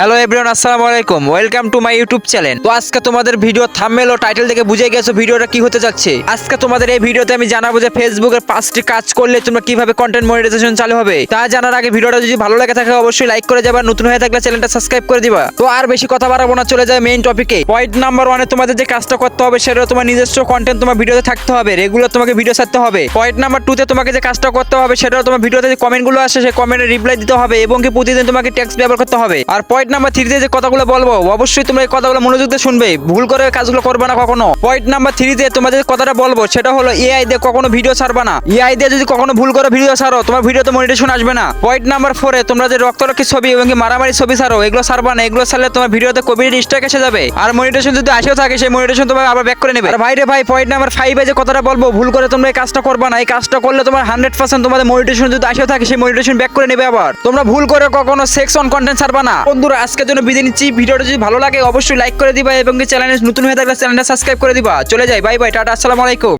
Hello everyone আসসালামু আলাইকুম। Welcome to my YouTube channel তো আজকে তোমাদের ভিডিও থাম্বনেল ও টাইটেল দেখে বুঝে গেছো ভিডিওটা কি হতে যাচ্ছে। আজকে তোমাদের এই ভিডিওতে আমি জানাব যে ফেসবুকের পাঁচটি কাজ করলে তোমরা কীভাবে কন্টেন্ট মনিটাইজেশন চালু হবে। তা জানার আগে ভিডিওটা যদি ভালো লাগে থাকে, অবশ্যই লাইক করে যাবা, নতুন হয়ে থাকলে চ্যানেলটা সাবস্ক্রাইব করে দিবা। তো আর বেশি কথা বাড়াবো না, চলে যায় মেইন টপিকে পয়েন্ট নাম্বার ওয়ানে তোমাদের যে কাজটা করতে হবে, সেটা তোমার নিজস্ব কন্টেন্ট তোমার ভিডিওতে থাকতে হবে রেগুলার তোমাকে ভিডিও ছাড়তে হবে। পয়েন্ট নাম্বার টুতে তোমাকে যে কাজটা করতে হবে, সেটা তোমার ভিডিওতে যে কমেন্টগুলো আসে, সেই কমেন্টের রিপ্লাই দিতে হবে এবং কি প্রতিদিন তোমাকে টেক্সট ব্যবহার করতে হবে। আর পয়েন্ট নাম্বার থ্রিতে যে কথাগুলো বলব, অবশ্যই তোমরা এই কথাগুলো মনোযোগ দিয়ে শুনবে। ভুল করে কাজগুলো করবে না কখনো। পয়েন্ট নাম্বার থ্রিতে তোমাদের যে কথাটা বলব, সেটা হলো এআই দিয়ে কখনো ভিডিও ছাড়বা না। এআই দিয়ে যদি কখনো ভুল করে ভিডিও ছাড়ো, তোমার ভিডিওতে মনিটেশন আসবে না। পয়েন্ট নাম্বার ফোরে তোমরা যে রক্তরক্ষী ছবি এবং মারামারি ছবি ছাড়ো, এগুলো ছাড়বা না। এগুলো ছাড়লে তোমার ভিডিওতে কপিরাইট স্ট্রাইক এসে যাবে। আর মনিটেশন যদি আসেও থাকে, সেই মনিটেশন তোমার আবার ব্যাক করে নেবে। আর ভাই রে ভাই, পয়েন্ট নাম্বার ফাইভে যে কথাটা বলব, ভুল করে তোমরা এই কাজটা করবা না। এই কাজটা করলে তোমার হান্ড্রেড পার্সেন্ট তোমাদের মনিটেশন যদি আসেও থাকে, সেই মনিটেশন ব্যাক করে নেবে আবার। তোমরা ভুল করে কখনো সেক্স অন কন্টেন্ট ছাড়বা না। বন্ধুরা আজকের জন্য বিদায় নিচ্ছি। ভিডিওটা যদি ভালো লাগে, অবশ্যই লাইক করে দিবা এবং চ্যানেলে নতুন হয়ে থাকলে চ্যানেলটা সাবস্ক্রাইব করে দিবা। চলে যাই বাই বাই টাটা, আসসালামু আলাইকুম।